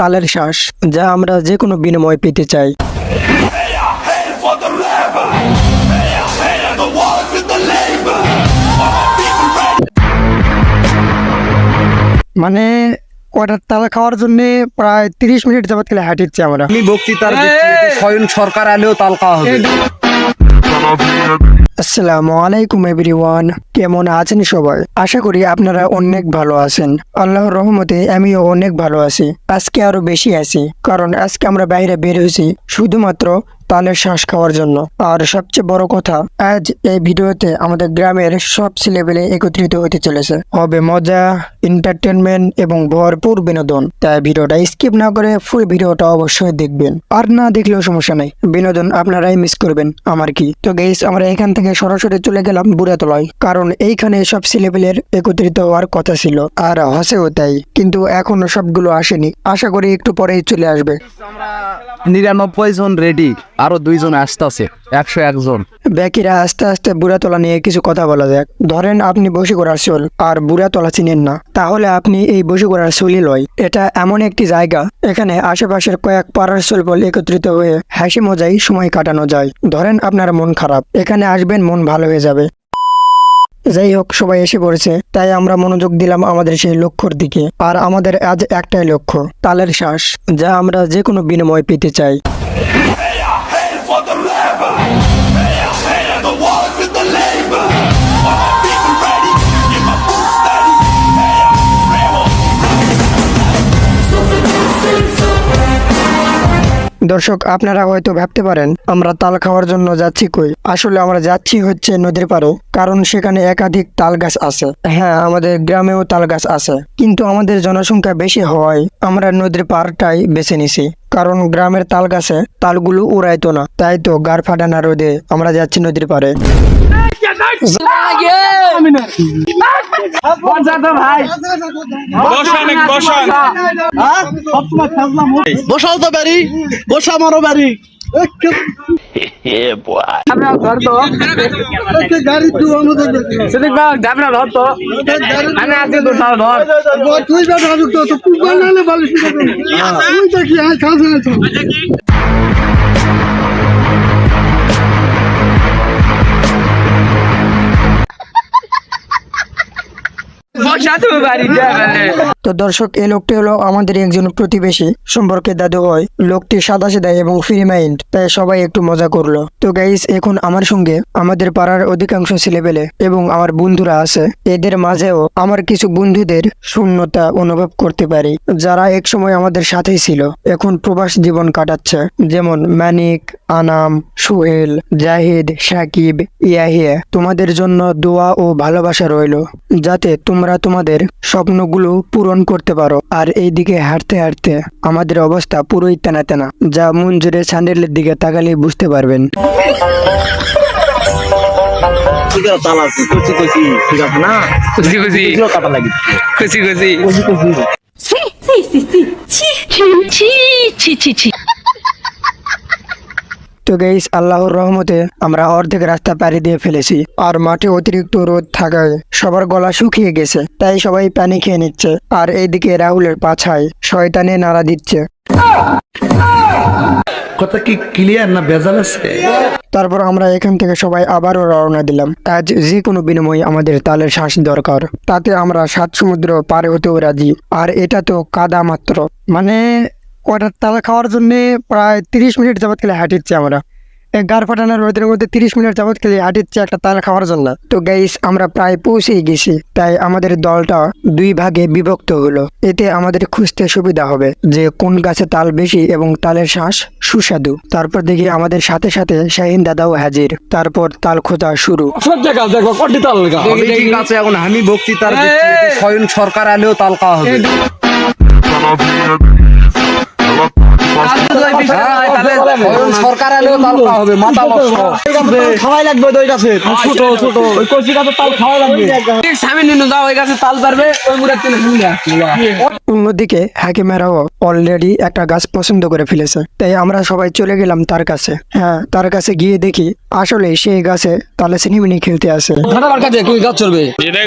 তালের শ্বাস যা আমরা যে কোনো বিনিময় পেতে চাই. মানে কয়টার তাল খাওয়ার জন্য প্রায় তিরিশ মিনিট যাবত খেলে হাঁটিচ্ছি আমরা। আমি বক্তৃতার স্বয়ং সরকার আলেও তাল খাওয়া হবে। আসসালামু আলাইকুম এভরিওয়ান। কেমন আছেন সবাই? আশা করি আপনারা অনেক ভালো আছেন। আল্লাহর রহমতে আমিও অনেক ভালো আছি। আজকে আরও বেশি আছি। কারণ আজকে আমরা বাইরে বের হয়েছি। শুধুমাত্র তালের শ্বাস খাওয়ার জন্য। আর সবচেয়ে বড় কথা, আজ এই ভিডিওতে আমাদের গ্রামের সব ছেলেবেলে একত্রিত হতে চলেছে। হবে মজা এন্টারটেনমেন্ট এবং ভরপুর বিনোদন। তাই ভিডিওটা স্কিপ না করে ফুল ভিডিওটা অবশ্যই দেখবেন। আর না দেখলেও সমস্যা নাই। বিনোদন আপনারাই মিস করবেন, আমার কি। তো গেস আমরা এখান থেকে সরাসরি চলে গেলাম বুড়াতলায়। কারণ এইখানে সব ছেলেপেলের একত্রিত হওয়ার কথা ছিল। আর হসেও তাই। কিন্তু এখনও সবগুলো আসেনি। আশা করি একটু পরেই চলে আসবে। নিরানব্বই জন রেডি আরও দুইজন আসতেছে, একশো একজন ব্যাকিরা আস্তে আস্তে বুড়াতলা নিয়ে কিছু কথা বলা যাক। ধরেন আপনি বসে করার চোল আর বুড়াতলা চিনেন না। তাহলে আপনি এই বসে করার চলই লয়। এটা এমন একটি জায়গা, এখানে আশেপাশের কয়েক পাড়ার চলবল একত্রিত হয়ে হাসি মজাই সময় কাটানো যায়। ধরেন আপনার মন খারাপ, এখানে আসবেন মন ভালো হয়ে যাবে। যাই হোক সবাই এসে পড়েছে। তাই আমরা মনোযোগ দিলাম আমাদের সেই লক্ষ্যর দিকে। আর আমাদের আজ একটাই লক্ষ্য, তালের শ্বাস, যা আমরা যে কোনো বিনিময় পেতে চাই। দর্শক আপনারা হয়তো ভাবতে পারেন আমরা তাল খাওয়ার জন্য যাচ্ছি কই? আসলে আমরা যাচ্ছি হচ্ছে নদীর পাড়ে কারণ সেখানে একাধিক তাল গাছ আছে। হ্যাঁ আমাদের গ্রামেও তাল গাছ আছে কিন্তু আমাদের জনসংখ্যা বেশি হওয়ায় আমরা নদীর পাড়টাই বেছে নিছি। কারণ গ্রামের তাল গাছে তালগুলো উড়াইতো না তাই তো গার ফাটানা রোদে আমরা যাচ্ছি নদীর পাড়ে। বসাও তো বাড়ি বসা মারো বাড়ি। গাড়ি তুই যাব। বাড়িতে তো দর্শক, এই লোকটি হলো আমাদের একজন প্রতিবেশী সম্পর্কে দাদু হয়। লোকটি সাদা সাদা এবং ফ্রি মাইন্ড তাই সবাই একটু মজা করল। তো গাইস এখন আমার সঙ্গে আমাদের পাড়ার অধিকাংশ ছেলেবেলে এবং আমার বন্ধুরা আছে। এদের মাঝেও আমার কিছু বন্ধুদের শূন্যতা অনুভব করতে পারি, যারা একসময় আমাদের সাথেই ছিল। এখন প্রবাস জীবন কাটাচ্ছে। যেমন মানিক, আনাম, সোহেল, জাহিদ, সাকিব, ইয়াহিয়া। তোমাদের জন্য দোয়া ও ভালোবাসা রইল, যাতে তোমরা তোমাদের স্বপ্নগুলো পূরণ করতে পারো। আর এই দিকে হাঁটতে হাঁটতে আমাদের অবস্থা পুরোই তেনা তেনা যা মন মঞ্জুরের স্যান্ডেলের দিকে তাকালে বুঝতে পারবেন। খুশি খুশি তো গাইস আল্লাহর রহমতে আমরা অর্ধেক রাস্তা পাড়ি দিয়ে ফেলেছি আর মাঠে অতিরিক্ত রোদ থাকায় সবার গলা শুকিয়ে গেছে। তাই সবাই পানি খেয়ে নিচ্ছে আর এইদিকে রাহুলের পাছায় শয়তানে নাড়া দিচ্ছে। কথা কি ক্লিয়ার না ভেজাল আছে? তারপর আমরা এখান থেকে সবাই আবারও রওনা দিলাম। আজ যে কোনো বিনিময়ে আমাদের তালের শ্বাস দরকার। তাতে আমরা সাত সমুদ্র পার হতেও রাজি। আর এটা তো কাদা মাত্র। মানে কয়টা তাল খাওয়ার জন্যে প্রায় তিরিশ মিনিট যাবত খেলে হাঁটিচ্ছি আমরা। এই গার ফাটানোর রোদের মধ্যে তিরিশ মিনিট যাবত খেলে হাঁটিচ্ছি একটা তাল খাওয়ার জন্য। তো গাইস আমরা প্রায় পৌঁছেই গেছি। তাই আমাদের দলটা দুই ভাগে বিভক্ত হলো। এতে আমাদের খুঁজতে সুবিধা হবে যে কোন গাছে তাল বেশি এবং তালের শ্বাস সুস্বাদু। তারপর দেখি আমাদের সাথে সাথে শাহিন দাদাও হাজির। তারপর তাল খোঁজা শুরু। এখন আমি বক্তৃতার স্বয়ং সরকার আলেও তাল খাওয়া হবে। Thank. এলেও তাল খাওয়া হবে মাথা খাওয়াই লাগবে ওই গাছে ছোট ছোট। ওই কচি গাছে তাল খাওয়া লাগবে। সামনে নিয়ে যাও ওই গাছে তাল পারবে ওই মুড়ে তিন অন্যদিকে হাকিমেরাও অলরেডি একটা গাছ পছন্দ করে ফেলেছে। তাই আমরা সবাই চলে গেলাম তার কাছে। হ্যাঁ তার কাছে গিয়ে দেখি আসলে সেই গাছে তালে সিনেমিনি খেলতে আসে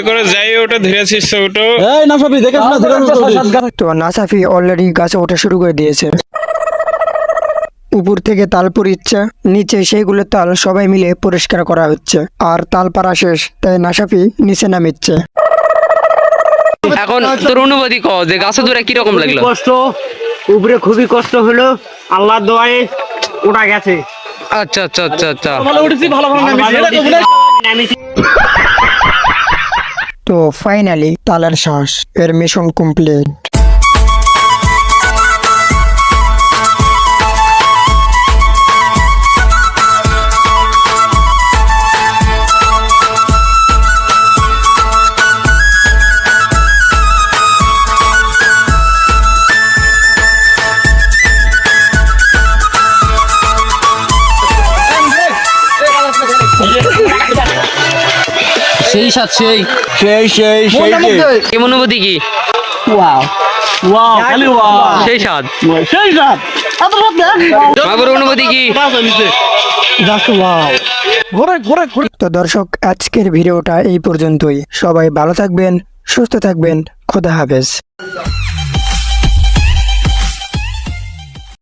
করে যাই ওটা ধীরে ওটো তো নাসাফি অলরেডি গাছে ওঠা শুরু করে দিয়েছে। উপর থেকে তাল পরিচ্ছে নিচে সেইগুলো তাল সবাই মিলে পরিষ্কার করা হচ্ছে। আর তাল পারা শেষ তাই নাসাফি নিচে নামিচ্ছে। এখন তোর অনুভূতি ক যে গাছে ধরে কীরকম লাগল? কষ্ট উপরে খুবই কষ্ট হলো আল্লাহ দোয়ায় ওটা গেছে। আচ্ছা আচ্ছা আচ্ছা আচ্ছা। ভালো উঠেছি ভালো ভালো নামিছি তো ফাইনালি তালের শ্বাস এর মিশন কমপ্লিট সেই সাত সেই। সেই সেই সেই কি অনুভূতি কি? ওয়াও। ওয়াও খালি ওয়াও। সেই সাত। সেই রাত এত রাত বাবুর অনুভূতি কি? Just wow. ঘোরে ঘোরে ঘোরে। তো দর্শক আজকের ভিডিওটা এই পর্যন্তই। সবাই ভালো থাকবেন সুস্থ থাকবেন। খোদা হাফেজ।